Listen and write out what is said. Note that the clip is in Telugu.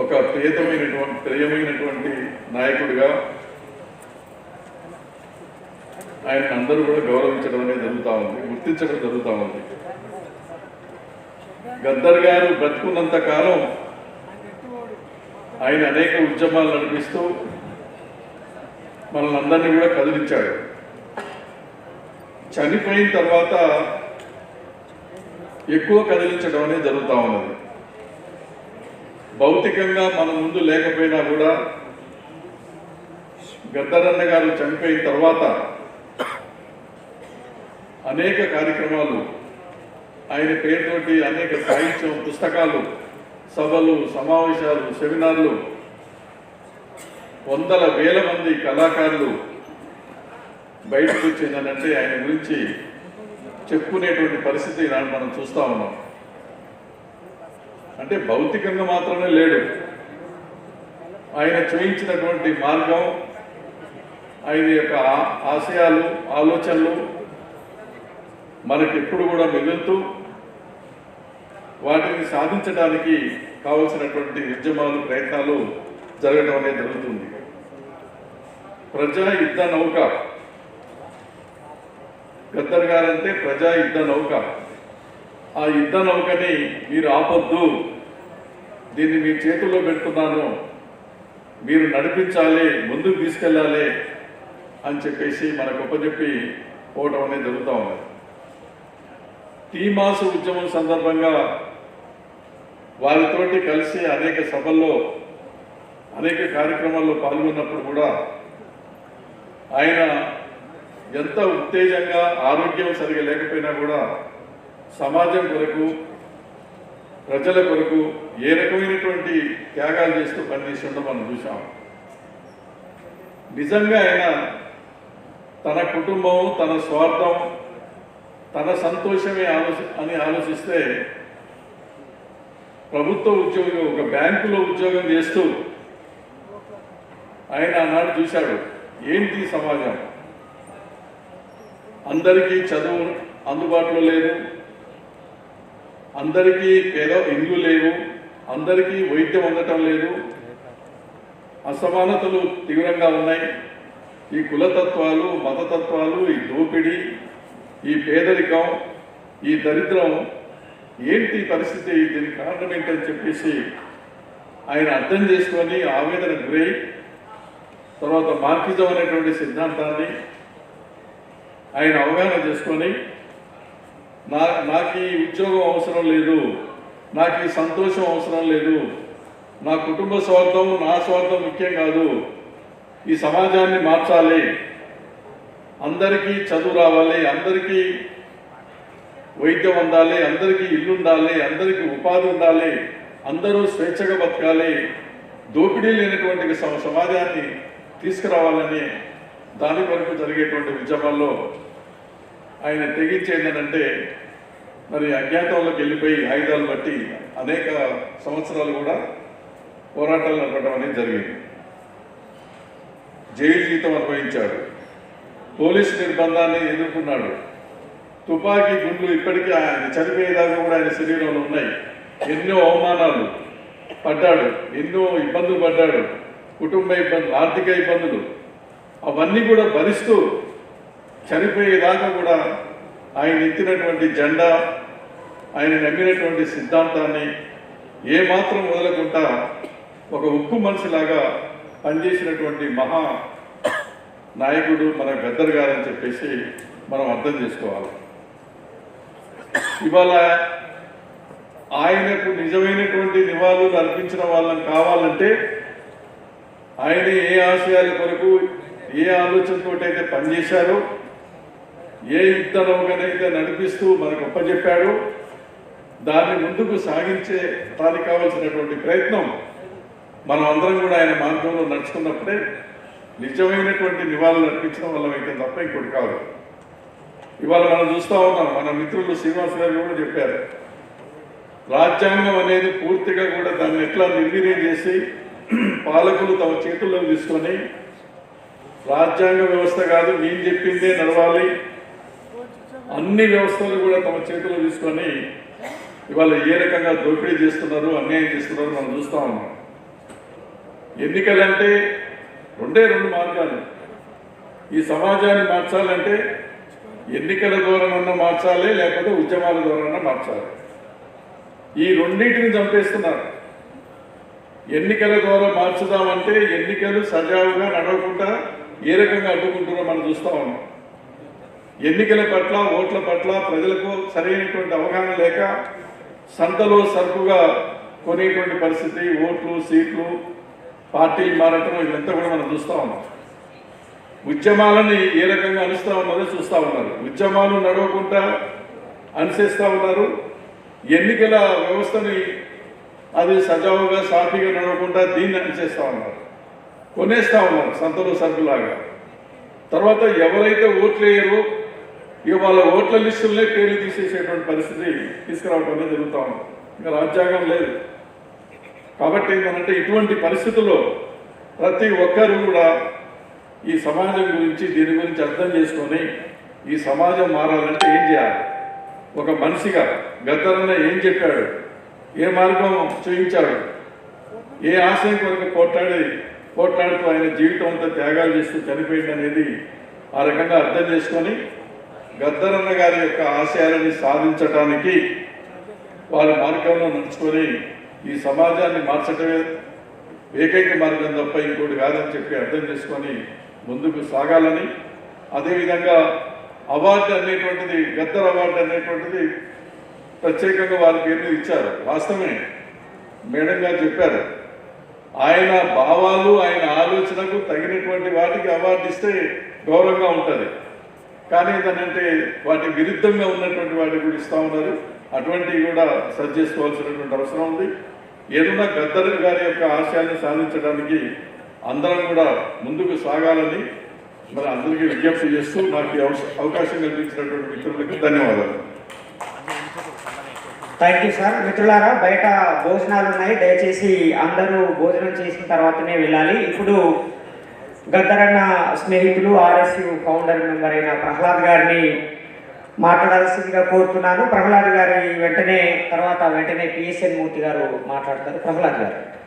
ఒక ప్రియతమైనటువంటి ప్రియమైనటువంటి నాయకుడిగా ఆయన అందరూ కూడా గౌరవించడం అనేది జరుగుతూ ఉంది గుర్తించడం జరుగుతూ ఉంది. గద్దర్ గారు బ్రతుకున్నంత కాలం ఆయన అనేక ఉద్యమాలు నడిపిస్తూ మనల్ని అందరినీ కూడా కదిలించాడు. చనిపోయిన తర్వాత ఎక్కువ కదిలించడం అనేది జరుగుతూ ఉన్నది. భౌతికంగా మన ముందు లేకపోయినా కూడా గద్దరన్న గారు చనిపోయిన తర్వాత అనేక కార్యక్రమాలు ఆయన పేరుతోటి అనేక సాహిత్యం పుస్తకాలు సభలు సమావేశాలు సెమినార్లు వందల వేల మంది కళాకారులు బయటకు వచ్చిందనంటే ఆయన గురించి చెప్పుకునేటువంటి పరిస్థితి ఈనాడు మనం చూస్తూ ఉన్నాం. అంటే భౌతికంగా మాత్రమే లేడు. ఆయన చూయించినటువంటి మార్గం ఆయన యొక్క ఆ- ఆశయాలు ఆలోచనలు మనకి ఎప్పుడు కూడా మిగులుతూ వాటిని సాధించడానికి కావలసినటువంటి ఉద్యమాలు ప్రయత్నాలు జరగడం అనేది జరుగుతుంది. ప్రజా యుద్ధ నౌక. గద్దర్ గారంటే ప్రజా యుద్ధ నౌక. ఆ యుద్ధ నౌకని మీరు ఆపొద్దు. దీన్ని మీ చేతుల్లో పెడుతున్నాను మీరు నడిపించాలి ముందుకు తీసుకెళ్ళాలి అని చెప్పేసి మనకు ఒప్పచెప్పి పోవటం అనేది జరుగుతూ ఉన్నది. టీమాసు ఉద్యమం సందర్భంగా వారితోటి కలిసి అనేక సభల్లో అనేక కార్యక్రమాల్లో పాల్గొన్నప్పుడు కూడా ఆయన ఎంత ఉత్తేజంగా ఆరోగ్యం సరిగా లేకపోయినా కూడా సమాజం కొరకు ప్రజల కొరకు ఏ రకమైనటువంటి త్యాగాలు చేస్తూ పనిచేసి ఉండడం మనం చూసాం నిజంగా ఆయన తన కుటుంబం తన స్వార్థం తన సంతోషమే ఆలోచి అని ఆలోచిస్తే ప్రభుత్వ ఉద్యోగం ఒక బ్యాంకులో ఉద్యోగం చేస్తూ ఆయన ఆనాడు చూశాడు ఏంటి సమాజం? అందరికీ చదువు అందుబాటులో లేదు అందరికీ పేద ఇండ్లు లేవు అందరికీ వైద్యం అందటం లేదు. అసమానతలు తీవ్రంగా ఉన్నాయి. ఈ కులతత్వాలు మతతత్వాలు ఈ దోపిడీ ఈ పేదరికం ఈ దరిద్రం ఏంటి పరిస్థితి? దీనికి కారణం ఏంటని చెప్పేసి ఆయన అర్థం చేసుకొని ఆవేదన గురై తర్వాత మార్కిజం అనేటువంటి సిద్ధాంతాన్ని ఆయన అవగాహన చేసుకొని నా నాకు ఈ ఉద్యోగం అవసరం లేదు. నాకు ఈ సంతోషం అవసరం లేదు. నా కుటుంబ స్వార్థం నా స్వార్థం ముఖ్యం కాదు. ఈ సమాజాన్ని మార్చాలి. అందరికీ చదువు రావాలి అందరికీ వైద్యం అందాలి అందరికీ ఇల్లు ఉండాలి అందరికీ ఉపాధి ఉండాలి అందరూ స్వేచ్ఛగా బతకాలి. దోపిడీ లేనటువంటి సమాజాన్ని తీసుకురావాలని దాని వరకు జరిగేటువంటి ఉద్యమాల్లో ఆయన తెగించేందనంటే మరి అజ్ఞాతంలోకి వెళ్ళిపోయి ఆయుధాలు బట్టి అనేక సంవత్సరాలు కూడా పోరాటాలు నడపడం అనేది జరిగింది. జైలు జీతం అనుభవించాడు. పోలీసు నిర్బంధాన్ని ఎదుర్కొన్నాడు. తుపాకీ గుండ్లు ఇప్పటికీ ఆయన చనిపోయేదాకా కూడా ఆయన శరీరంలో ఉన్నాయి. ఎన్నో అవమానాలు పడ్డాడు ఎన్నో ఇబ్బందులు పడ్డాడు కుటుంబ ఇబ్బందులు ఆర్థిక ఇబ్బందులు. అవన్నీ కూడా భరిస్తూ చనిపోయేదాకా కూడా ఆయన ఎత్తినటువంటి జెండా ఆయన నమ్మినటువంటి సిద్ధాంతాన్ని ఏమాత్రం వదలకుండా ఒక ఉప్పు మనిషిలాగా పనిచేసినటువంటి మహా నాయకుడు మన గద్దర్ గారు అని చెప్పేసి మనం అర్థం చేసుకోవాలి. ఇవాళ ఆయనకు నిజమైనటువంటి నివాళులు అర్పించిన వాళ్ళని కావాలంటే ఆయన ఏ ఆశయాల కొరకు ఏ ఆలోచనతో అయితే పనిచేశారో ఏ యుద్ధ నౌకనైతే నడిపిస్తూ మనకు ఒప్పజెప్పాడో దాన్ని ముందుకు సాగించే దానికి కావాల్సినటువంటి ప్రయత్నం మనం అందరం కూడా ఆయన మార్గంలో నడుచుకున్నప్పుడే నిజమైనటువంటి నివాళులు అర్పించడం వల్ల అయితే తప్ప ఇంకోటి కాదు. ఇవాళ మనం చూస్తూ ఉన్నాం మన మిత్రులు శ్రీనివాస్ గారు కూడా చెప్పారు. రాజ్యాంగం అనేది పూర్తిగా కూడా దాన్ని ఎట్లా నిర్వీర్యం చేసి పాలకులు తమ చేతుల్లో తీసుకొని రాజ్యాంగ వ్యవస్థ కాదు నేను చెప్పిందే నడవాలి. అన్ని వ్యవస్థలు కూడా తమ చేతుల్లో తీసుకొని ఇవాళ ఏ రకంగా దోపిడీ చేస్తున్నారు అన్యాయం చేస్తున్నారు మనం చూస్తూ ఉన్నాం. ఎన్నికలంటే రెండే రెండు మార్గాలు. ఈ సమాజాన్ని మార్చాలంటే ఎన్నికల ద్వారానన్నా మార్చాలి లేకపోతే ఉద్యమాల ద్వారానన్నా మార్చాలి. ఈ రెండింటిని చంపేస్తున్నారు. ఎన్నికల ద్వారా మార్చుదామంటే ఎన్నికలు సజావుగా నడవకుండా ఏ రకంగా అడ్డుకుంటున్నారో మనం చూస్తూ ఉన్నాం. ఎన్నికల పట్ల ఓట్ల పట్ల ప్రజలకు సరైనటువంటి అవగాహన లేక సంతలో సరుకుగా కొనేటువంటి పరిస్థితి ఓట్లు సీట్లు పార్టీలు మారటం ఇదంతా కూడా మనం చూస్తా ఉన్నాం. ఉద్యమాలని ఏ రకంగా అనుస్తూ ఉన్నారో చూస్తూ ఉన్నారు. ఉద్యమాలు నడవకుండా అనుసరిస్తూ ఉన్నారు. ఎన్నికల వ్యవస్థని అది సజావుగా సాఫీగా నడవకుండా దీన్ని అనుసరిస్తూ ఉన్నారు. కొనేస్తూ ఉన్నారు సంతలో సరుకులాగా. తర్వాత ఎవరైతే ఓట్లు వేయరో ఇక వాళ్ళ ఓట్ల లిస్టులనే పేర్లు తీసేసేటువంటి పరిస్థితి తీసుకురావడం అనేది జరుగుతూ ఉంది. ఇంకా రాజ్యాంగం లేదు. కాబట్టి ఏంటంటే ఇటువంటి పరిస్థితుల్లో ప్రతి ఒక్కరు కూడా ఈ సమాజం గురించి దీని గురించి అర్థం చేసుకొని ఈ సమాజం మారాలంటే ఏం చేయాలి? ఒక మనిషిగా గద్దరన్న ఏం చెప్పాడు? ఏ మార్గం చూపించాడు? ఏ ఆశయం కొరకు పోట్లాడి పోట్లాడుతూ ఆయన జీవితం అంతా త్యాగాలు చేస్తూ చనిపోయింది అనేది ఆ రకంగా అర్థం చేసుకొని గద్దరన్న గారి యొక్క ఆశయాలని సాధించటానికి వారి మార్గంలో నడుచుకొని ఈ సమాజాన్ని మార్చటమే ఏకైక మార్గం తప్ప ఇంకోటి కాదని చెప్పి అర్థం చేసుకొని ముందుకు సాగాలని అదేవిధంగా అవార్డు అనేటువంటిది గద్దర్ అవార్డు అనేటువంటిది ప్రత్యేకంగా వారి పేరు ఇచ్చారు. వాస్తవమే. మేడం గారు చెప్పారు ఆయన భావాలు ఆయన ఆలోచనకు తగినటువంటి వాటికి అవార్డు ఇస్తే గౌరవంగా ఉంటుంది. కానీ ఏంటంటే వాటి విరుద్ధంగా ఉన్నటువంటి వాటి కూడా ఇస్తూ ఉన్నారు. అటువంటివి కూడా సరి చేసుకోవాల్సినటువంటి అవసరం ఉంది. ఏదన్నా గద్దర్ గారి యొక్క ఆశయాన్ని సాధించడానికి అందరం కూడా ముందుకు సాగాలని మరి అందరికీ విజ్ఞప్తి చేస్తూ నాకు అవస- అవకాశం కల్పించినటువంటి మిత్రులకు ధన్యవాదాలు. థ్యాంక్ యూ సార్ మిత్రులారా బయట భోజనాలు ఉన్నాయి. దయచేసి అందరూ భోజనం చేసిన తర్వాతనే వెళ్ళాలి. ఇప్పుడు గద్దరన్న స్నేహితులు ఆర్ఎస్యు ఫౌండర్ మెంబర్ అయిన ప్రహ్లాద్ గారిని మాట్లాడాల్సిందిగా కోరుతున్నాను. ప్రహ్లాద్ గారి వెంటనే తర్వాత వెంటనే పిఎస్ఎన్ మూర్తి గారు మాట్లాడతారు. ప్రహ్లాద్ గారు.